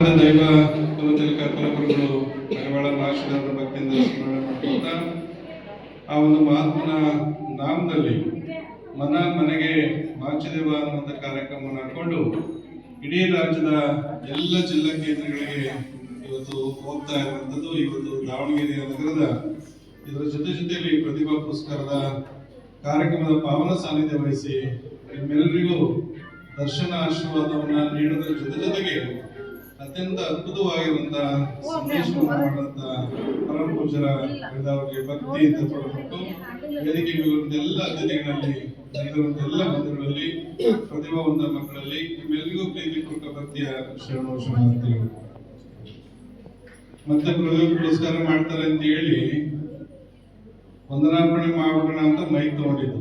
ದೈವ, ಕುಲದಲ್ಲಿ ಕುಲಗುರುಗಳು ಮಡಿವಾಳ ಮಹಾಶಿವರ ಭಕ್ತಿಯಿಂದ ಸ್ಮರಣೆ ಮಾಡ್ಕೊಳ್ತಾ ಆ ಒಂದು ಮಹಾತ್ಮನ ನಾಮದಲ್ಲಿ ಮನ ಮನೆಗೆ ಮಾಚಿದೇವ ಅನ್ನುವಂಥ ಕಾರ್ಯಕ್ರಮವನ್ನು ಹಾಕೊಂಡು ಇಡೀ ರಾಜ್ಯದ ಎಲ್ಲ ಜಿಲ್ಲಾ ಕೇಂದ್ರಗಳಿಗೆ ಇವತ್ತು ಹೋಗ್ತಾ ಇರುವಂಥದ್ದು ಇವತ್ತು ದಾವಣಗೆರೆ ನಗರದ ಇದರ ಜೊತೆ ಜೊತೆಯಲ್ಲಿ ಪ್ರತಿಭಾ ಪುರಸ್ಕಾರದ ಕಾರ್ಯಕ್ರಮದ ಪಾವನ ಸಾನ್ನಿಧ್ಯ ವಹಿಸಿ ನಿಮ್ಮೆಲ್ಲರಿಗೂ ದರ್ಶನ ಆಶೀರ್ವಾದವನ್ನು ನೀಡೋದ್ರ ಜೊತೆ ಜೊತೆಗೆ ಅತ್ಯಂತ ಅದ್ಭುತವಾಗಿರುವಂತಹ ಮಾಡಿದಂತ ಪರಮ ಪೂಜರ ಅವರಿಗೆ ಭಕ್ತಿ ಅಂತ ವೇದಿಕೆಗೆ ಬರುವಂತ ಎಲ್ಲ ಅತಿಥಿಗಳಲ್ಲಿ ನೆರೆದಿರುವಂತ ಎಲ್ಲ ಮಂದಿರಗಳಲ್ಲಿ ಪ್ರತಿಭಾವಂತ ಮಕ್ಕಳಲ್ಲಿ ನಿಮ್ಮೆಲ್ಲರಿಗೂ ಕೊಟ್ಟ ಭಕ್ತಿಯ ಶರಣೋಶ ಮತ್ತೆ ಪ್ರತಿಭಾ ಪುರಸ್ಕಾರ ಮಾಡ್ತಾರೆ ಅಂತ ಹೇಳಿ ವಂದನಾರ್ಪಣೆ ಮಾಡೋಣ ಅಂತ ಮೈಕ್ ತಗೊಂಡಿದ್ದು.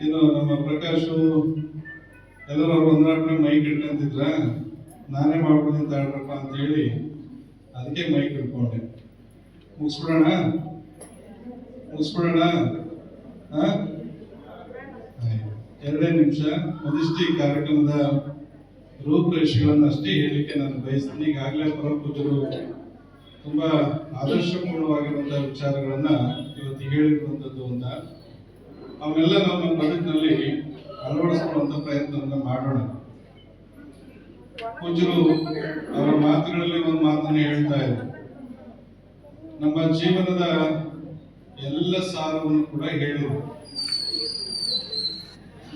ಇನ್ನು ನಮ್ಮ ಪ್ರಕಾಶು ಎಲ್ಲರೂ ಅವ್ರು ಮೈಕ್ ಇಟ್ಕೊಂತಿದ್ರ? ನಾನೇ ಮಾಡ್ಬೋದು ಅಂತ ಹೇಳ್ರಪ್ಪ ಅಂತ ಹೇಳಿ ಅದಕ್ಕೆ ಮೈಕ್ ಇಟ್ಕೊಂಡೆ ಮುಗಿಸ್ಬಿಡೋಣ? ಮುಗಿಸ್ಬಿಡೋಣ. ಎರಡೇ ನಿಮಿಷ. ಒಂದಿಷ್ಟು ಕಾರ್ಯಕ್ರಮದ ರೂಪುರೇಷೆಗಳನ್ನು ಅಷ್ಟೇ ಹೇಳಲಿಕ್ಕೆ ನಾನು ಬಯಸ್ತೀನಿ. ಈಗಾಗಲೇ ಪೂಜರು ತುಂಬಾ ಆದರ್ಶಪೂರ್ಣವಾಗಿರುವಂತಹ ವಿಚಾರಗಳನ್ನು ಇವತ್ತು ಹೇಳಿರುವಂತದ್ದು ಅಂತ. ಅವನ್ನೆಲ್ಲ ನಮ್ಮ ಬದುಕಿನಲ್ಲಿ ಅಳವಡಿಸಿಕೊಳ್ಳುವಂತ ಪ್ರಯತ್ನವನ್ನು ಮಾಡೋಣ. ಪೂಜ್ಯರು ಅವರ ಮಾತುಗಳಲ್ಲಿ ಒಂದು ಮಾತನ್ನು ಹೇಳ್ತಾ ಇದ್ರು. ನಮ್ಮ ಜೀವನದ ಎಲ್ಲ ಸಾರವನ್ನು ಕೂಡ ಹೇಳಿದ್ರು.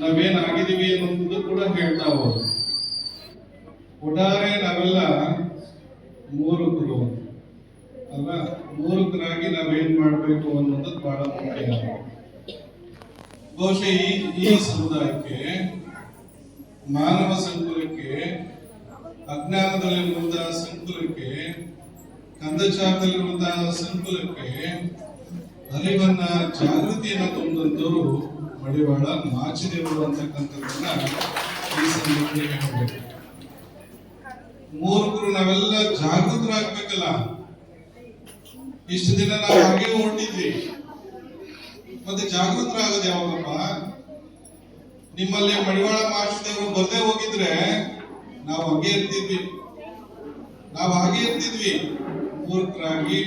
ನಾವೇನಾಗಿದ್ದೀವಿ ಅನ್ನೋದು ಕೂಡ ಹೇಳ್ತಾ ಹೋದ್ರು. ಒಟ್ಟಾರೆ ನಾವೆಲ್ಲ ಮೂರುಕರು. ಅಲ್ವಾ? ಮೂರುಕರಾಗಿ ನಾವೇನ್ ಮಾಡಬೇಕು ಅನ್ನೋದು ಬಹಳ ಮುಖ್ಯ. ಬಹುಶಃ ಈ ಈ ಸಮುದಾಯಕ್ಕೆ, ಮಾನವ ಸಂಕುಲಕ್ಕೆ ಅಜ್ಞಾನದಲ್ಲಿರುವಂತಹ ಸಂಕುಲಕ್ಕೆ, ಕಂದಚಾರದಲ್ಲಿರುವಂತಹ ಸಂಕುಲಕ್ಕೆ ಅರಿವನ್ನ ಜಾಗೃತಿಯನ್ನು ತಂದಂತವರು ಮಡಿವಾಳ ಮಾಚಿದೇವರು ಅಂತಕ್ಕಂಥದ್ದನ್ನ ಈ ಸಂದರ್ಭದಲ್ಲಿ ಹೇಳಬೇಕು. ಮೂರ್ಖರು ನಾವೆಲ್ಲ ಜಾಗೃತರಾಗ್ಬೇಕಲ್ಲ. ಇಷ್ಟು ದಿನ ನಾವು ಹಾಗೆ ಹೊರಟಿದ್ವಿ ಮತ್ತೆ ಜಾಗೃತರಾಗೋದು ಯಾವಾಗಪ್ಪ ನಿಮ್ಮಲ್ಲಿ ಮಡಿವಾಳ ಮಾಸ್ಟರ್ ಬರದೇ ಹೋಗಿದ್ರೆ ನಾವು ಹಾಗೆ ಇರ್ತಿದ್ವಿ ನಾವು ಹಾಗೆ ಇರ್ತಿದ್ವಿ ಮೂರ್ಖರಾಗಿ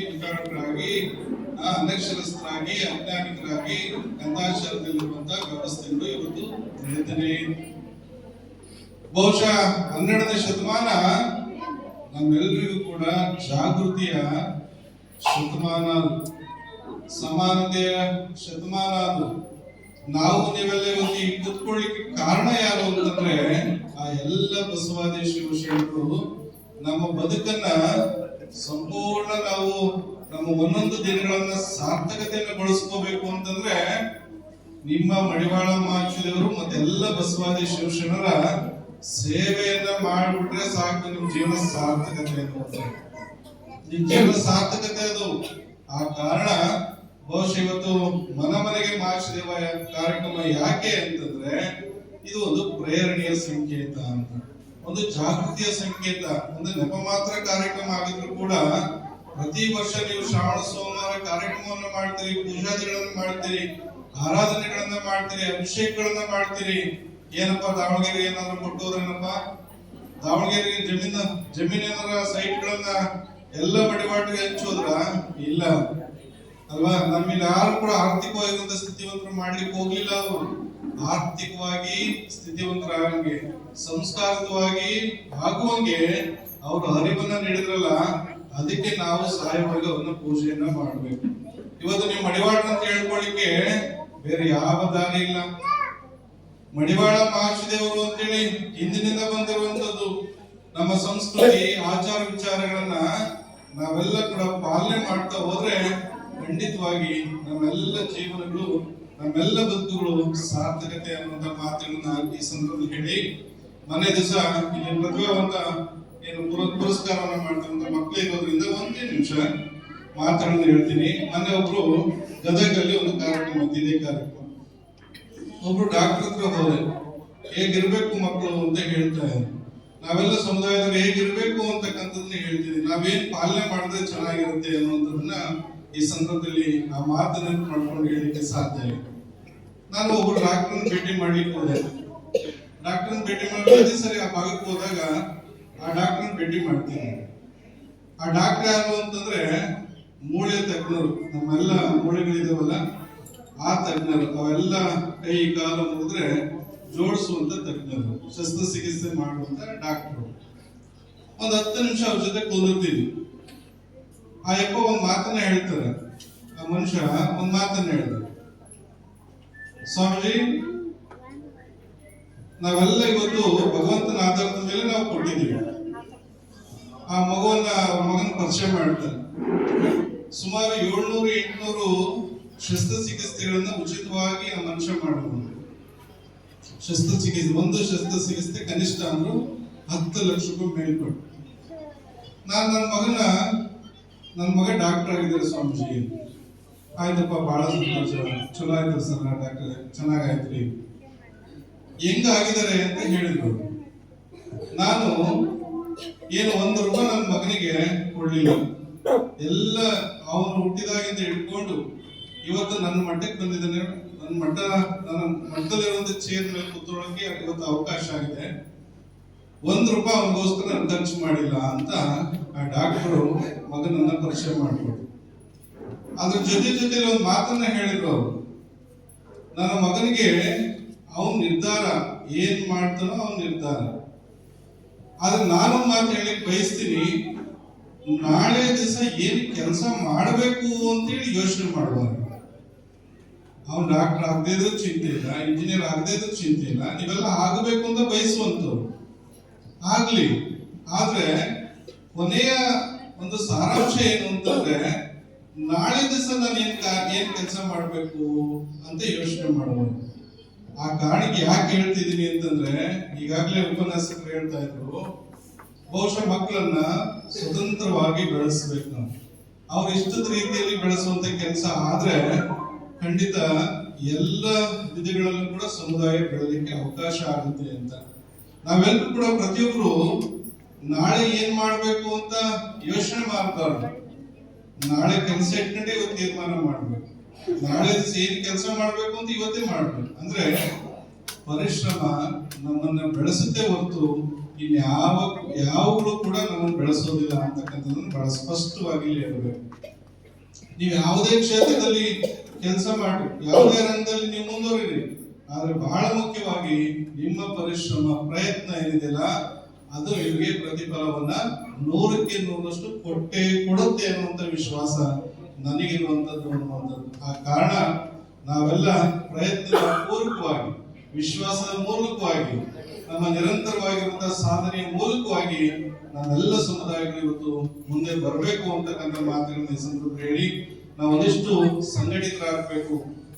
ಆ, ಅನಕ್ಷರಸ್ಥರಾಗಿ ಅಜ್ಞಾನಿಕರಾಗಿ ಗಂಧಾಚಾರದಲ್ಲಿರುವಂತಹ ವ್ಯವಸ್ಥೆಗಳು ಇವತ್ತು ನಡೀತಾನೆ ಇದೆ. ಬಹುಶಃ ಹನ್ನೆರಡನೇ ಶತಮಾನ ನಮ್ಮೆಲ್ಲರಿಗೂ ಕೂಡ ಜಾಗೃತಿಯ ಶತಮಾನ. ಸಮಾನತೆಯ ಶತಮಾನ ಅದು ನಾವು ನೀವೆಲ್ಲ ಒಂದು ಕುತ್ಕೊಳ್ಳಿಕ್ಕೆ ಕಾರಣ ಯಾರು ಅಂತಂದ್ರೆ ಆ ಎಲ್ಲ ಬಸವಾದಿ ಶಿವಶರಣರು ನಮ್ಮ ಬದುಕನ್ನ ಸಂಪೂರ್ಣ ನಾವು ನಮ್ಮ ಒಂದೊಂದು ದಿನಗಳನ್ನ ಸಾರ್ಥಕತೆಯನ್ನು ಬಳಸ್ಕೋಬೇಕು ಅಂತಂದ್ರೆ ನಿಮ್ಮ ಮಡಿವಾಳ ಮಾಚಿದವರು ಮತ್ತೆಲ್ಲ ಬಸವಾದಿ ಶಿವಶರಣರ ಸೇವೆಯನ್ನ ಮಾಡಿಬಿಟ್ರೆ ಸಾಕು, ನಿಮ್ ಜೀವನ ಸಾರ್ಥಕತೆ ನಿಮ್ ಜೀವನ ಸಾರ್ಥಕತೆ ಅದು. ಆ ಕಾರಣ ಬಹುಶಃ ಇವತ್ತು ಮನ ಮನೆಗೆ ಮಾಚಿದೇವ ಕಾರ್ಯಕ್ರಮ ಯಾಕೆ ಅಂತಂದ್ರೆ ಇದು ಒಂದು ಪ್ರೇರಣೆಯ ಸಂಕೇತ ಅಂತ. ಒಂದು ಜಾಗೃತಿಯ ಸಂಕೇತ. ಒಂದು ನೆಪ ಮಾತ್ರ ಕಾರ್ಯಕ್ರಮ ಆಗಿದ್ರು ಕೂಡ ಪ್ರತಿ ವರ್ಷ ನೀವು ಶ್ರಾವಣ ಸೋಮವಾರ ಕಾರ್ಯಕ್ರಮವನ್ನು ಮಾಡ್ತೀರಿ, ಪೂಜಾದಿಗಳನ್ನು ಮಾಡ್ತೀರಿ, ಆರಾಧನೆಗಳನ್ನ ಮಾಡ್ತೀರಿ, ಅಭಿಷೇಕಗಳನ್ನ ಮಾಡ್ತೀರಿ. ಏನಪ್ಪಾ, ದಾವಣಗೆರೆ ಏನಾದ್ರು ಕೊಟ್ಟೋರೇನಪ್ಪ ದಾವಣಗೆರೆ ಜಮೀನ ಜಮೀನೇನಾರ ಸೈಟ್ಗಳನ್ನ ಎಲ್ಲ ಬಡಿವಾಟಿಗೆ ಹಂಚೋದ್ರ? ಇಲ್ಲ. ಅಲ್ವಾ? ನಮ್ಮಲ್ಲಿ ಯಾರು ಕೂಡ ಆರ್ಥಿಕವಾಗಿರುವಂತ ಸ್ಥಿತಿವಂತರು ಮಾಡ್ಲಿಕ್ಕೆ ಹೋಗ್ಲಿಲ್ಲ ಅವರು. ಆರ್ಥಿಕವಾಗಿ ಸ್ಥಿತಿವಂತರಾಗಂಗೆ ಸಂಸ್ಕಾರವಾಗಿ ಆಗುವಂಗೆ ಅವರು ಅರಿವನ್ನ ನೀಡಿದ್ರಲ್ಲ, ಅದಕ್ಕೆ ನಾವು ಸಹಾಯವಾಗಿ ಅವ್ರನ್ನ ಪೂಜೆಯನ್ನ ಮಾಡಬೇಕು. ಇವತ್ತು ನೀವು ಮಡಿವಾಳ ಅಂತ ಹೇಳ್ಕೊಳ್ಳಿಕ್ಕೆ ಬೇರೆ ಯಾವ ದಾರಿ ಇಲ್ಲ. ಮಡಿವಾಳ ಮಹಾಶಿದೇವರು ಅಂತೇಳಿ ಹಿಂದಿನಿಂದ ಬಂದಿರುವಂತದ್ದು ನಮ್ಮ ಸಂಸ್ಕೃತಿ, ಆಚಾರ ವಿಚಾರಗಳನ್ನ ನಾವೆಲ್ಲ ಕೂಡ ಪಾಲನೆ ಮಾಡ್ತಾ ಹೋದ್ರೆ ಖಂಡಿತವಾಗಿ ನಮ್ಮೆಲ್ಲ ಜೀವನಗಳು, ನಮ್ಮೆಲ್ಲ ಬದುಕುಗಳು ಸಾರ್ಥಕತೆ ಅನ್ನುವಂತ ಮಾತುಗಳನ್ನ ಈ ಸಂದರ್ಭದಲ್ಲಿ ಹೇಳಿ ಮನೆ ದಿವಸ ಇಲ್ಲಿ ಪ್ರತಿಭಾವಂತ ಏನು ಪುರಸ್ಕಾರವನ್ನು ಮಾಡ್ತಕ್ಕಂಥ ಮಕ್ಕಳು ಇರೋದ್ರಿಂದ ಒಂದೇ ನಿಮಿಷ ಮಾತುಗಳನ್ನ ಹೇಳ್ತೀನಿ. ಮೊನ್ನೆ ಒಬ್ರು ಗದಗಲ್ಲಿ ಒಂದು ಕಾರ್ಯಕ್ರಮ ಇದೆ ಕಾರ್ಯಕ್ರಮ. ಒಬ್ರು ಡಾಕ್ಟರ್ ಹತ್ರ ಹೋದೆ. ಹೇಗಿರ್ಬೇಕು ಮಕ್ಕಳು ಅಂತ ಹೇಳ್ತಾ ಇದ್ರು. ನಾವೆಲ್ಲ ಸಮುದಾಯದಲ್ಲಿ ಹೇಗಿರ್ಬೇಕು ಅಂತಕ್ಕಂಥದ್ದನ್ನ ಹೇಳ್ತೀವಿ ನಾವೇನ್ ಪಾಲನೆ ಮಾಡಿದ್ರೆ ಚೆನ್ನಾಗಿರುತ್ತೆ ಅನ್ನುವಂಥದ್ದನ್ನ ಈ ಸಂದರ್ಭದಲ್ಲಿ ಆ ಮಾತನ್ನು ಮಾಡ್ಕೊಂಡು ಹೇಳಲಿಕ್ಕೆ ಸಾಧ್ಯ ಇಲ್ಲ. ನಾನು ಒಬ್ಬ ಡಾಕ್ಟರ್ ಭೇಟಿ ಮಾಡ್ಲಿಕ್ಕೆ ಹೋದೆ. ಡಾಕ್ಟರ್ ಭೇಟಿ ಮಾಡಿ ಸರಿ ಆ ಭಾಗಕ್ಕೆ ಹೋದಾಗ ಆ ಡಾಕ್ಟರ್ ಭೇಟಿ ಮಾಡ್ತೀನಿ. ಆ ಡಾಕ್ಟರ್ ಯಾರು ಅಂತಂದ್ರೆ ಮೂಳೆ ತಜ್ಞರು. ನಮ್ಮೆಲ್ಲ ಮೂಳೆಗಳಿದಾವಲ್ಲ, ಆ ತಜ್ಞರು. ಅವೆಲ್ಲ ಕೈ, ಕಾಲು ಮುಗಿದ್ರೆ ಜೋಡಿಸುವಂತ ತಜ್ಞರು. ಶಸ್ತ್ರಚಿಕಿತ್ಸೆ ಮಾಡುವಂತ ಡಾಕ್ಟರ್. ಒಂದ್ ಹತ್ತು ನಿಮಿಷ ಅವ್ರ ಜೊತೆ ಕುಂದಿರ್ತೀನಿ. ಆ ಯಪ್ಪ ಒಂದ್ ಮಾತನ್ನ ಹೇಳ್ತಾರೆ. ಆ ಮನುಷ್ಯ ಒಂದ್ ಮಾತನ್ನ ಹೇಳಿದ್ರು ಸ್ವಾಮೀಜಿ, ನಾವೆಲ್ಲ ಇವತ್ತು ಭಗವಂತನ ಆಧಾರದ ಮೇಲೆ ನಾವು ಕೊಟ್ಟಿದ್ದೀವಿ. ಆ ಮಗುವನ್ನ ಮಗನ ಪರಿಚಯ ಮಾಡ್ತಾರೆ ಸುಮಾರು ಏಳ್ನೂರು, ಎಂಟುನೂರು ಶಸ್ತ್ರಚಿಕಿತ್ಸೆಗಳನ್ನ ಉಚಿತವಾಗಿ ಆ ಮನುಷ್ಯ ಮಾಡಬಹುದು ಶಸ್ತ್ರಚಿಕಿತ್ಸೆ ಒಂದು ಶಸ್ತ್ರಚಿಕಿತ್ಸೆ ಕನಿಷ್ಠ ಅಂದ್ರು ಹತ್ತು ಲಕ್ಷಕ್ಕೂ ಮೇಲ್ಪಟ್ಟು ನಾನು ನನ್ನ ಮಗನ ನನ್ನ ಮಗ ಡಾಕ್ಟರ್ ಆಗಿದ್ದಾರೆ ಸ್ವಾಮೀಜಿ. ಆಯ್ತಪ್ಪ, ಬಹಳ ಸಂತೋಷ ಚಲೋ ಆಯ್ತು ಸರ್ ಡಾಕ್ಟರ್. ಚೆನ್ನಾಗಾಯ್ತ್ರಿ. ಹೆಂಗ ಆಗಿದ್ದಾರೆ ಅಂತ ಹೇಳಿದ್ರು. ನಾನು ಏನು ಒಂದು ರೂಪಾಯಿ ನನ್ನ ಮಗನಿಗೆ ಕೊಡ್ಲಿಲ್ಲ. ಎಲ್ಲ ಅವನು ಹುಟ್ಟಿದಾಗಿಂದ ಹಿಡ್ಕೊಂಡು ಇವತ್ತು ನನ್ನ ಮಟ್ಟಕ್ಕೆ ಬಂದಿದ್ದಾನೆ. ನನ್ನ ಮಟ್ಟ ನನ್ನ ಮಟ್ಟದಲ್ಲಿರುವಂತ ಚೇರ್ ಮೇಲೆ ಕೂತ್ಕೊಳ್ಳೋಕೆ ಇವತ್ತು ಅವಕಾಶ ಆಗಿದೆ. ಒಂದ್ ರೂಪಾಯಿ ಅವನಿಗೋಸ್ಕರ ಖರ್ಚು ಮಾಡಿಲ್ಲ ಅಂತ ಆ ಡಾಕ್ಟರು ಮಗನನ್ನ ಪರಿಚಯ ಮಾಡಿಕೊಟ್ರು. ಅದ್ರ ಜೊತೆ ಜೊತೆ ಒಂದು ಮಾತನ್ನ ಹೇಳಿದ್ರು ಅವರು. ನನ್ನ ಮಗನಿಗೆ ಅವನ್ ನಿರ್ಧಾರ ಏನ್ ಮಾಡ್ತಾನೋ ಅವನ್ ನಿರ್ಧಾರ. ಆದ್ರೆ ನಾನು ಮಾತು ಹೇಳಿ ಬಯಸ್ತೀನಿ, ನಾಳೆ ದಿವಸ ಏನ್ ಕೆಲಸ ಮಾಡಬೇಕು ಅಂತೇಳಿ ಯೋಚನೆ ಮಾಡುವ ಅವ್ನು ಡಾಕ್ಟರ್ ಆಗದೇ ಇದ್ರೂ ಚಿಂತೆ ಇಲ್ಲ, ಇಂಜಿನಿಯರ್ ಆಗದೇ ಇದ್ರೂ ಚಿಂತೆ ಇಲ್ಲ, ನೀವೆಲ್ಲ ಆಗಬೇಕು ಅಂತ ಬಯಸುವಂತವ್ರು. ಆಗ್ಲಿ. ಆದ್ರೆ ಕೊನೆಯ ಒಂದು ಸಾರಾಂಶ ಏನು ಅಂತಂದ್ರೆ ನಾಳೆ ದಿವಸ ನಾನು ಏನ್ ಏನ್ ಕೆಲಸ ಮಾಡಬೇಕು ಅಂತ ಯೋಚನೆ ಮಾಡಬಹುದು ಆ ಕಾರಣಕ್ಕೆ ಯಾಕೆ ಹೇಳ್ತಿದ್ದೀನಿ ಅಂತಂದ್ರೆ, ಈಗಾಗಲೇ ಉಪನ್ಯಾಸಕರು ಹೇಳ್ತಾ ಇದ್ರು, ಬಹುಶಃ ಮಕ್ಕಳನ್ನ ಸ್ವತಂತ್ರವಾಗಿ ಬೆಳೆಸ್ಬೇಕು ನಾವು. ಅವ್ರ ಇಷ್ಟದ ರೀತಿಯಲ್ಲಿ ಬೆಳೆಸುವಂತ ಕೆಲಸ ಆದ್ರೆ ಖಂಡಿತ ಎಲ್ಲ ವಿಧಗಳಲ್ಲೂ ಕೂಡ ಸಮುದಾಯ ಬೆಳಲಿಕ್ಕೆ ಅವಕಾಶ ಆಗುತ್ತೆ ಅಂತ. ನಾವೆಲ್ಲರೂ ಕೂಡ ಪ್ರತಿಯೊಬ್ರು ನಾಳೆ ಏನ್ ಮಾಡ್ಬೇಕು ಅಂತ ಯೋಚನೆ ಮಾಡ್ತಾರ ನಾಳೆ ಕೆಲಸ ಇಟ್ಕೊಂಡೆ ಇವತ್ತು ತೀರ್ಮಾನ ಮಾಡ್ಬೇಕು. ನಾಳೆ ಸೇರಿ ಕೆಲಸ ಮಾಡ್ಬೇಕು ಅಂತ ಇವತ್ತೇ ಮಾಡ್ಬೇಕು. ಅಂದ್ರೆ ಪರಿಶ್ರಮ ನಮ್ಮನ್ನ ಬೆಳೆಸುತ್ತೆ ಹೊರತು ಇನ್ಯಾವ ಯಾವಾಗಲೂ ಕೂಡ ನಮ್ಮನ್ನು ಬೆಳೆಸೋದಿಲ್ಲ ಅಂತಕ್ಕಂಥದ್ದನ್ನು ಬಹಳ ಸ್ಪಷ್ಟವಾಗಿ ಹೇಳ್ಬೇಕು. ನೀವು ಯಾವುದೇ ಕ್ಷೇತ್ರದಲ್ಲಿ ಕೆಲಸ ಮಾಡಿ, ಯಾವುದೇ ರಂಗದಲ್ಲಿ ನೀವು ಆದ್ರೆ ಬಹಳ ಮುಖ್ಯವಾಗಿ ನಿಮ್ಮ ಪರಿಶ್ರಮ, ಪ್ರಯತ್ನ ಏನಿದೆಯಲ್ಲ, ಅದು ನಿಮಗೆ ಪ್ರತಿಫಲವನ್ನ ನೂರಕ್ಕೆ ನೂರಷ್ಟು ಕೊಟ್ಟೆ ಕೊಡುತ್ತೆ ಅನ್ನುವಂಥ ವಿಶ್ವಾಸ ನನಗಿರುವಂತದ್ದು ಅನ್ನುವಂಥದ್ದು. ಆ ಕಾರಣ ನಾವೆಲ್ಲ ಪ್ರಯತ್ನ ಪೂರ್ವಕವಾಗಿ ವಿಶ್ವಾಸದ ಮೂಲಕವಾಗಿ, ನಮ್ಮ ನಿರಂತರವಾಗಿರುವಂತಹ ಸಾಧನೆಯ ಮೂಲಕವಾಗಿ ನಾವೆಲ್ಲ ಸಮುದಾಯಗಳು ಇವತ್ತು ಮುಂದೆ ಬರಬೇಕು ಅಂತಕ್ಕಂಥ ಮಾತುಗಳನ್ನ ಈ ಸಂದರ್ಭ ಹೇಳಿ ನಾವು ಒಂದಿಷ್ಟು ಸಂಘಟಿತರಾಗಬೇಕು.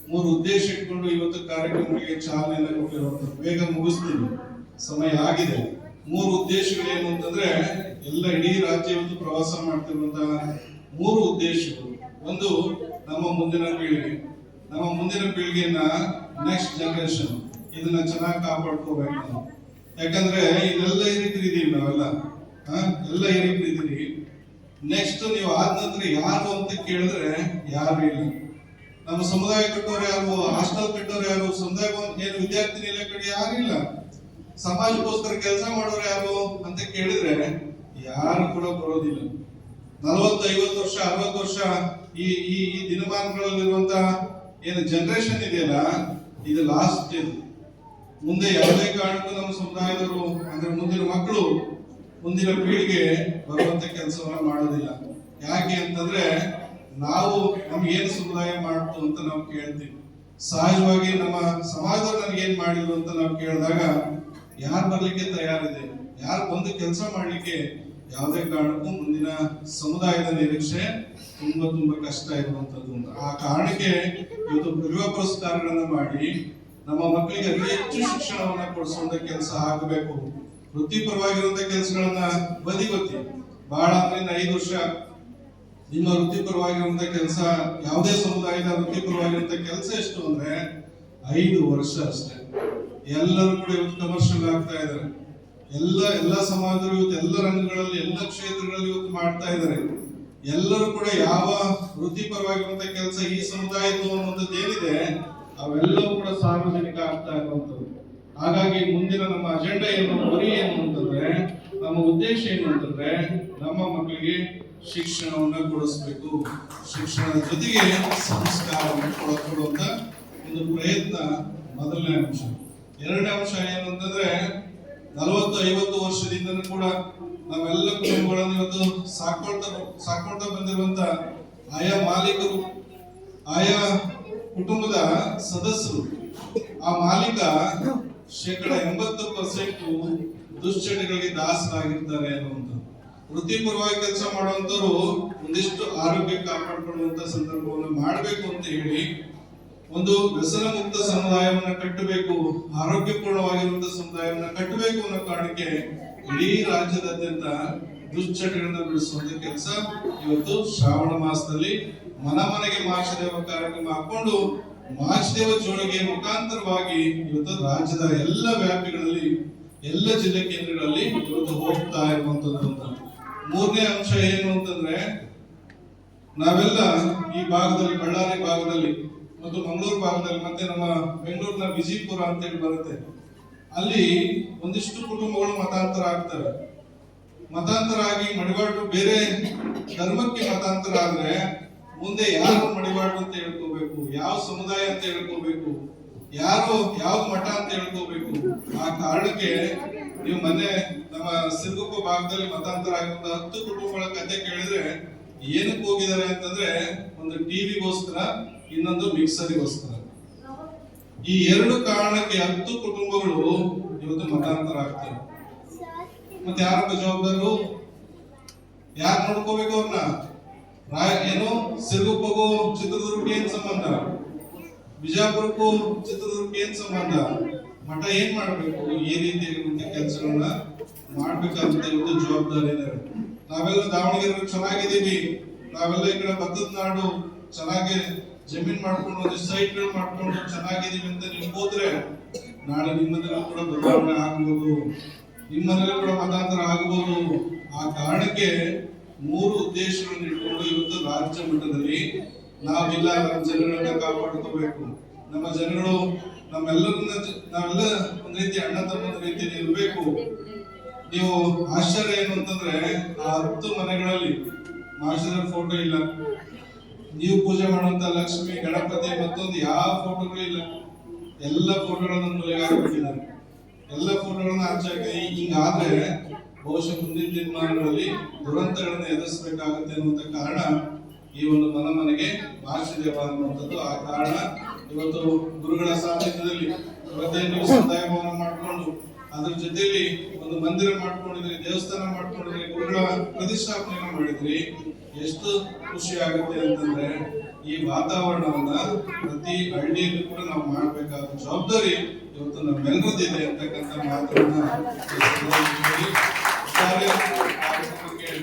ಮೂರು ಉದ್ದೇಶ ಇಟ್ಕೊಂಡು ಇವತ್ತು ಕಾರ್ಯಕ್ರಮಗಳಿಗೆ ಚಾಲನೆ ಕೊಟ್ಟಿರುವಂತ ಬೇಗ ಮುಗಿಸ್ತೀವಿ ಸಮಯ ಆಗಿದೆ. ಮೂರು ಉದ್ದೇಶಗಳು ಏನು ಅಂತಂದ್ರೆ, ಎಲ್ಲ ಇಡೀ ರಾಜ್ಯ ಇವತ್ತು ಪ್ರವಾಸ ಮಾಡ್ತಿರುವಂತಹ ಮೂರು ಉದ್ದೇಶಗಳು. ಒಂದು, ನಮ್ಮ ಮುಂದಿನ ಪೀಳಿಗೆ. ನಮ್ಮ ಮುಂದಿನ ಪೀಳಿಗೆಯನ್ನ ನೆಕ್ಸ್ಟ್ ಜನರೇಷನ್ ಇದನ್ನ ಚೆನ್ನಾಗಿ ಕಾಪಾಡ್ಕೋಬೇಕು. ನಾವು ಯಾಕಂದ್ರೆ ಇದೆಲ್ಲ ಇದೀವಿ ನಾವೆಲ್ಲ. ಎಲ್ಲ ಇದೀವಿ. ನೆಕ್ಸ್ಟ್ ನೀವು ಆದ ನಂತರ ಯಾರು ಅಂತ ಕೇಳಿದ್ರೆ ಯಾರು ಇಲ್ಲ. ನಮ್ಮ ಸಮುದಾಯ ಕಟ್ಟೋರು ಯಾರು ಹಾಸ್ಟೆಲ್ ಕಟ್ಟೋರು ಯಾರು ಸಮುದಾಯ ಏನು ವಿದ್ಯಾರ್ಥಿ ನಿಲಯ ಯಾರಿಲ್ಲ ಸಮಾಜಕ್ಕೋಸ್ಕರ ಕೆಲಸ ಮಾಡೋರು ಯಾರು ಅಂತ ಕೇಳಿದ್ರೆ ಯಾರು ಕೂಡ ಬರೋದಿಲ್ಲ. ನಲವತ್ತು ಐವತ್ತು ವರ್ಷ, ಅರವತ್ತು ವರ್ಷ ಈ ಈ ಈ ದಿನಮಾನಗಳಲ್ಲಿರುವಂತಹ ಏನು ಜನರೇಷನ್ ಇದೆಯಲ್ಲ, ಇದು ಲಾಸ್ಟ್ ಇದು. ಮುಂದೆ ಯಾವುದೇ ಕಾರಣಕ್ಕೂ ನಮ್ಮ ಸಮುದಾಯದವರು, ಅಂದ್ರೆ ಮುಂದಿನ ಮಕ್ಕಳು ಮುಂದಿನ ಪೀಳಿಗೆ ಬರುವಂತ ಕೆಲಸವನ್ನ ಮಾಡೋದಿಲ್ಲ. ಯಾಕೆ ಅಂತಂದ್ರೆ ನಾವು ನಮ್ಗೆ ಏನ್ ಸಮುದಾಯ ಮಾಡ್ತು ಅಂತ ನಾವು ಕೇಳ್ತೀವಿ. ಸಹಜವಾಗಿ ನಮ್ಮ ಸಮಾಜದವ್ರು ಏನ್ ಮಾಡಿದ್ರು ಅಂತ ನಾವು ಕೇಳಿದಾಗ, ಯಾರು ಬರ್ಲಿಕ್ಕೆ ತಯಾರಿದೆ? ಯಾರು ಒಂದು ಕೆಲಸ ಮಾಡ್ಲಿಕ್ಕೆ ಯಾವುದೇ ಕಾರಣಕ್ಕೂ ಮುಂದಿನ ಸಮುದಾಯದ ನಿರೀಕ್ಷೆ ತುಂಬಾ ತುಂಬಾ ಕಷ್ಟ ಇರುವಂತದ್ದು ಆ ಕಾರಣಕ್ಕೆ ಇವತ್ತು ಪ್ರತಿಭಾ ಪುರಸ್ಕಾರಗಳನ್ನ ಮಾಡಿ ನಮ್ಮ ಮಕ್ಕಳಿಗೆ ಅತಿ ಹೆಚ್ಚು ಶಿಕ್ಷಣವನ್ನ ಕೊಡಿಸುವಂತ ಕೆಲಸ ಆಗಬೇಕು. ವೃತ್ತಿಪರವಾಗಿರುವಂತ ಕೆಲಸಗಳನ್ನ ಬದಿಗೊತ್ತಿ. ಬಹಳ ಅಂದ್ರೆ ಐದು ವರ್ಷ ನಿಮ್ಮ ವೃತ್ತಿಪರವಾಗಿರುವಂತ ಕೆಲಸ, ಯಾವುದೇ ಸಮುದಾಯದ ವೃತ್ತಿಪರವಾಗಿರುವಂತ ಕೆಲಸ ಎಷ್ಟು ಅಂದ್ರೆ ಐದು ವರ್ಷ ಅಷ್ಟೇ. ಎಲ್ಲರೂ ಕೂಡ ಇವತ್ತು ಕಮರ್ಷಿಯಲ್ ಆಗ್ತಾ ಇದ್ದಾರೆ ಎಲ್ಲ ಎಲ್ಲ ಸಮಾಜರು ಇವತ್ತು ಎಲ್ಲ ರಂಗಗಳಲ್ಲಿ, ಎಲ್ಲ ಕ್ಷೇತ್ರಗಳಲ್ಲಿ ಇವತ್ತು ಮಾಡ್ತಾ ಇದ್ದಾರೆ ಎಲ್ಲರೂ ಕೂಡ ಯಾವ ವೃತ್ತಿಪರವಾಗಿರುವಂತ ಕೆಲಸ ಈ ಸಮುದಾಯದ ಅನ್ನುವಂಥದ್ದು ಏನಿದೆ, ಅವೆಲ್ಲವೂ ಕೂಡ ಸಾರ್ವಜನಿಕ ಆಗ್ತಾ ಇರುವಂತದ್ದು ಹಾಗಾಗಿ ಮುಂದಿನ ನಮ್ಮ ಅಜೆಂಡಾ ಏನು ಗುರಿ ಏನು ಅಂತಂದ್ರೆ, ನಮ್ಮ ಉದ್ದೇಶ ಏನು ಅಂತಂದ್ರೆ, ನಮ್ಮ ಮಕ್ಕಳಿಗೆ ಶಿಕ್ಷಣವನ್ನ ಕೊಡಿಸ್ಬೇಕು. ಶಿಕ್ಷಣದ ಜೊತೆಗೆ ಸಂಸ್ಕಾರವನ್ನು ಕೊಡಕೊಡುವಂತ ಒಂದು ಪ್ರಯತ್ನ ಮೊದಲನೇ ಅಂಶ. ಎರಡನೇ ಅಂಶ ಏನು ಅಂತಂದ್ರೆ ನಲವತ್ತು ಐವತ್ತು ವರ್ಷದಿಂದ ಕೂಡ ನಾವೆಲ್ಲ ಕುಟುಂಬಗಳನ್ನು ಇವತ್ತು ಸಾಕೊಳ್ತಾ ಸಾಕೊಳ್ತಾ ಬಂದಿರುವಂತ ಆಯಾ ಮಾಲೀಕರು, ಆಯಾ ಕುಟುಂಬದ ಸದಸ್ಯರು, ಆ ಮಾಲೀಕ ಶೇಕಡ ಎಂಬತ್ತು ಪರ್ಸೆಂಟ್ ದುಶ್ಚಟಗಳಿಗೆ ದಾಸರಾಗಿರ್ತಾರೆ ಅನ್ನುವಂಥ ವೃತ್ತಿಪರವಾಗಿ ಕೆಲಸ ಮಾಡುವಂತವರು ಒಂದಿಷ್ಟು ಆರೋಗ್ಯ ಕಾಪಾಡಿಕೊಳ್ಳುವಂತ ಸಂದರ್ಭವನ್ನು ಮಾಡಬೇಕು ಅಂತ ಹೇಳಿ ಒಂದು ವ್ಯಸನ ಮುಕ್ತ ಸಮುದಾಯವನ್ನ ಕಟ್ಟಬೇಕು ಆರೋಗ್ಯಪೂರ್ಣವಾಗಿರುವಂತಹ ಸಮುದಾಯವನ್ನ ಕಟ್ಟಬೇಕು ಅನ್ನೋ ಕಾರಣಕ್ಕೆ ಇಡೀ ರಾಜ್ಯದಾದ್ಯಂತ ದುಶ್ಚಟಗಳನ್ನ ಬಿಡಿಸುವಂತ ಕೆಲಸ ಇವತ್ತು ಶ್ರಾವಣ ಮಾಸದಲ್ಲಿ ಮನ ಮನೆಗೆ ಮಾಚದೇವ ಕಾರ್ಯಕ್ರಮ ಹಾಕೊಂಡು ಮಾಚದೇವ ಜೋಳಿಗೆ ಮುಖಾಂತರವಾಗಿ ಇವತ್ತು ರಾಜ್ಯದ ಎಲ್ಲ ವ್ಯಾಪ್ತಿಗಳಲ್ಲಿ ಎಲ್ಲ ಜಿಲ್ಲೆ ಕೇಂದ್ರಗಳಲ್ಲಿ ಇವತ್ತು ಹೋಗ್ತಾ ಇರುವಂತದ್ದು ಮೂರನೇ ಅಂಶ ಏನು ಅಂತಂದ್ರೆ, ನಾವೆಲ್ಲ ಈ ಭಾಗದಲ್ಲಿ, ಬಳ್ಳಾರಿ ಭಾಗದಲ್ಲಿ ಮತ್ತು ಮಂಗಳೂರು ಭಾಗದಲ್ಲಿ ಮತ್ತೆ ನಮ್ಮ ಬೆಂಗಳೂರಿನ ವಿಜಯಪುರ ಅಂತೇಳಿ ಬರುತ್ತೆ. ಅಲ್ಲಿ ಒಂದಿಷ್ಟು ಕುಟುಂಬಗಳು ಮತಾಂತರ ಆಗ್ತವೆ. ಮತಾಂತರ ಆಗಿ ಮಡಿವಾಡು ಬೇರೆ ಧರ್ಮಕ್ಕೆ ಮತಾಂತರ ಆದ್ರೆ ಮುಂದೆ ಯಾರು ಮಡಿವಾಳು ಅಂತ ಹೇಳ್ಕೋಬೇಕು? ಯಾವ ಸಮುದಾಯ ಅಂತ ಹೇಳ್ಕೋಬೇಕು? ಯಾರು, ಯಾವ ಮಠ ಅಂತ ಹೇಳ್ಕೋಬೇಕು? ಆ ಕಾರಣಕ್ಕೆ ನೀವು ಮೊನ್ನೆ ನಮ್ಮ ಸಿರುಗುಪ್ಪ ಭಾಗದಲ್ಲಿ ಮತಾಂತರ ಆಗಿದ್ದ ಹತ್ತು ಕುಟುಂಬಗಳ ಕತೆ ಕೇಳಿದ್ರೆ ಏನಕ್ಕೆ ಹೋಗಿದ್ದಾರೆ ಅಂತಂದ್ರೆ ಒಂದು ಟಿವಿಗೋಸ್ಕರ, ಇನ್ನೊಂದು ಮಿಕ್ಸರಿಗೋಸ್ಕರ. ಈ ಎರಡು ಕಾರಣಕ್ಕೆ ಹತ್ತು ಕುಟುಂಬಗಳು ಇವತ್ತು ಮತಾಂತರ ಆಗ್ತವೆ ಮತ್ತೆ ಯಾರಪ್ಪ ಜವಾಬ್ದಾರು ಯಾರು ನೋಡ್ಕೋಬೇಕು ಅವ್ರನ್ನ? ರಾಯ ಏನು? ಸಿರುಗುಪ್ಪಗೂ ಚಿತ್ರದುರ್ಗಕ್ಕೆ ಏನ್ ಸಂಬಂಧ? ಬಿಜಾಪುರಕ್ಕೂ ಚಿತ್ರದುರ್ಗಕ್ಕೆ ಏನ್ ಸಂಬಂಧ? ಮಠ ಏನ್ ಮಾಡ್ಬೇಕು? ಈ ರೀತಿಯಾಗಿರುವಂತ ಕೆಲಸಗಳನ್ನ ಮಾಡ್ಬೇಕಂತ ಇವತ್ತು ಜವಾಬ್ದಾರಿ ನಾವೆಲ್ಲ ದಾವಣಗೆರೆ ಚೆನ್ನಾಗಿದ್ದೀವಿ. ನಾವೆಲ್ಲ ಈ ಕಡೆ ಭತ್ತದ ನಾಡು ಚೆನ್ನಾಗಿ ಜಮೀನ್ ಮಾಡ್ಕೊಂಡು ಒಂದು ಸೈಟ್ಗಳು ಮಾಡ್ಕೊಂಡು ಚೆನ್ನಾಗಿದ್ದೀವಿ ಅಂತ ನೀವು ಹೋದ್ರೆ ನಾಳೆ ನಿಮ್ಮನೆಲ್ಲ ಕೂಡ ಬದಲಾವಣೆ ಆಗ್ಬೋದು. ನಿಮ್ಮನೆಲ್ಲ ಕೂಡ ಮತಾಂತರ ಆಗ್ಬೋದು. ಆ ಕಾರಣಕ್ಕೆ ಮೂರು ಉದ್ದೇಶಗಳನ್ನು ಇಟ್ಕೊಂಡು ಇವತ್ತು ರಾಜ್ಯ ಮಟ್ಟದಲ್ಲಿ ನಾವೆಲ್ಲ, ನಮ್ಮ ಜನಗಳನ್ನ ಕಾಪಾಡ್ಕೋಬೇಕು. ನಮ್ಮ ಜನಗಳು ನಮ್ಮೆಲ್ಲರನ್ನ ನಾವೆಲ್ಲ ಒಂದ್ ರೀತಿ ಅಣ್ಣ ತಮ್ಮದ ರೀತಿಯಲ್ಲಿ ಇರಬೇಕು. ನೀವು ಆಶ್ಚರ್ಯ ಏನು ಅಂತಂದ್ರೆ, ಆ ಹತ್ತು ಮನೆಗಳಲ್ಲಿ ಮಾಸ್ಟರ್ ಫೋಟೋ ಇಲ್ಲ. ನೀವು ಪೂಜೆ ಮಾಡುವಂತ ಲಕ್ಷ್ಮಿ, ಗಣಪತಿ, ಮತ್ತೊಂದು ಯಾವ ಫೋಟೋಗಳು ಇಲ್ಲ. ಎಲ್ಲ ಫೋಟೋಗಳನ್ನು ಮೂಲೆಗೆ ಹಾಕ್ಬಿಟ್ಟಿದ್ದಾರೆ ಎಲ್ಲ ಫೋಟೋಗಳನ್ನ ಆಚೆ ಹಿಂಗಾದ್ರೆ ಬಹುಶಃ ಮುಂದಿನ ದಿನಮಾನಗಳಲ್ಲಿ ದುರಂತಗಳನ್ನ ಎದುರಿಸಬೇಕಾಗುತ್ತೆ ಅನ್ನುವಂತ ಕಾರಣ ಈ ಒಂದು ಮನ ಮನೆಗೆ ಭಾಷೆದೇವ ಅನ್ನುವಂಥದ್ದು ಆ ಕಾರಣ ಇವತ್ತು ಗುರುಗಳ ಸಾನ್ನಿಧ್ಯದಲ್ಲಿ ಇವತ್ತೇ ನೀವು ಸಂದಾಯ ಭವನ ಮಾಡ್ಕೊಂಡು ಅದ್ರ ಜೊತೆಯಲ್ಲಿ ಒಂದು ಮಂದಿರ ಮಾಡ್ಕೊಂಡಿದ್ರಿ, ದೇವಸ್ಥಾನ ಮಾಡ್ಕೊಂಡಿದ್ರಿ, ಗುರುಗಳ ಪ್ರತಿಷ್ಠಾಪನೆ ಮಾಡಿದ್ರಿ. ಎಷ್ಟು ಖುಷಿ ಆಗುತ್ತೆ ಅಂತಂದ್ರೆ ಈ ವಾತಾವರಣವನ್ನ ಪ್ರತಿ ಹಳ್ಳಿಯಲ್ಲಿ ಕೂಡ ನಾವು ಮಾಡಬೇಕಾದ ಜವಾಬ್ದಾರಿ ಇವತ್ತು ನಮ್ಮೆಲ್ಲರದಿದೆ ಅಂತಕ್ಕಂಥ ಮಾತನ್ನ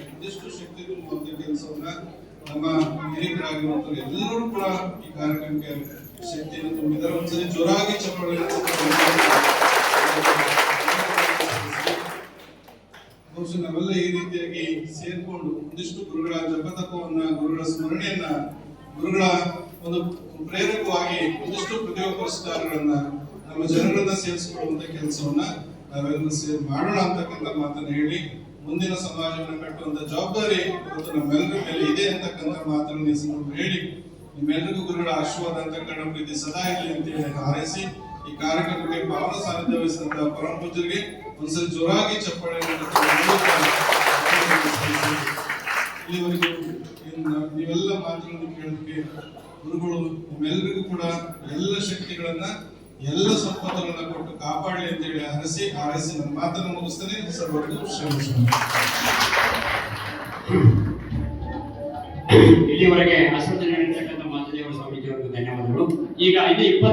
ಒಂದಿಷ್ಟು ಶಕ್ತಿ ತುಂಬುವಂತ ಕೆಲಸವನ್ನ ನಮ್ಮ ಹಿರಿಯರಾಗಿರುವಂತ ಎಲ್ಲರೂ ಕೂಡ ಈ ಕಾರ್ಯಕ್ರಮಕ್ಕೆ ಶಕ್ತಿಯನ್ನು ತುಂಬಿದ್ದಾರೆ. ಒಂದ್ಸರಿ ಜೋರಾಗಿ ಚಪ್ಪಾಳೆ ಬಹುಶಃ ನಾವೆಲ್ಲ ಈ ರೀತಿಯಾಗಿ ಸೇರ್ಕೊಂಡು ಒಂದಿಷ್ಟು ಗುರುಗಳ ಜಪತಪವನ್ನ, ಗುರುಗಳ ಸ್ಮರಣೆಯನ್ನ, ಗುರುಗಳ ಒಂದು ಪ್ರೇರಕವಾಗಿ ಒಂದಿಷ್ಟು ಪ್ರತಿಯೊಬ್ಬ ಪುರಸ್ಕಾರಗಳನ್ನ ನಮ್ಮ ಜನರನ್ನ ಸೇರಿಸಿಕೊಳ್ಳುವಂತ ಕೆಲಸವನ್ನ ನಾವೆಲ್ಲ ಸೇರಿ ಮಾಡೋಣ ಅಂತಕ್ಕಂಥ ಮಾತನ್ನ ಹೇಳಿ ಮುಂದಿನ ಸಮಾಜವನ್ನು ಕಟ್ಟುವಂತ ಜವಾಬ್ದಾರಿ ಇವತ್ತು ನಮ್ಮೆಲ್ಲರ ಮೇಲೆ ಇದೆ ಅಂತಕ್ಕಂಥ ಮಾತನ್ನು ನಿಸಿಕೊಂಡು ಹೇಳಿ. ನಿಮ್ಮೆಲ್ಲರಿಗೂ ಗುರುಗಳ ಆಶೀರ್ವಾದ ಅಂತಕ್ಕಂಥ ಪ್ರೀತಿ ಸದಾ ಇರಲಿ ಅಂತ ಹೇಳಿ ಹಾರೈಸಿ, ಈ ಕಾರ್ಯಕ್ರಮಕ್ಕೆ ಪಾವನ ಸಾನ್ನಿಧ್ಯ ವಹಿಸಿದಂತಹ ಪರಮ ಪೂಜರಿಗೆ ಒಂದ್ಸಲ ಜೋರಾಗಿ ಚಪ್ಪಾಳೆ ಇಲ್ಲಿವರೆಗೂ ನೀವೆಲ್ಲ ಮಾತುಗಳನ್ನು ಕೇಳೋದಕ್ಕೆ ಗುರುಗಳು ನಿಮ್ಮೆಲ್ಲರಿಗೂ ಕೂಡ ಎಲ್ಲ ಶಕ್ತಿಗಳನ್ನ ಎಲ್ಲ ಸಂಪತ್ತುಗಳನ್ನ ಕೊಟ್ಟು ಕಾಪಾಡಲಿ ಅಂತ ಹೇಳಿ ಹರಸಿ ಹಾರೈಸಿ ನನ್ನ ಮಾತನ್ನು ಮುಗಿಸ್ತೇನೆ. ಸರ್ವರಿಗೂ ಶ್ರಮಿಸೋಣ ಇಲ್ಲಿವರೆಗೆ ಅಶ್ವತ್ಥ ನೀಡಿರ್ತಕ್ಕಂಥ ಮಾತದೇವ ಸ್ವಾಮೀಜಿಯವರಿಗೆ ಧನ್ಯವಾದಗಳು. ಈಗ ಇದು ಇಪ್ಪತ್ತು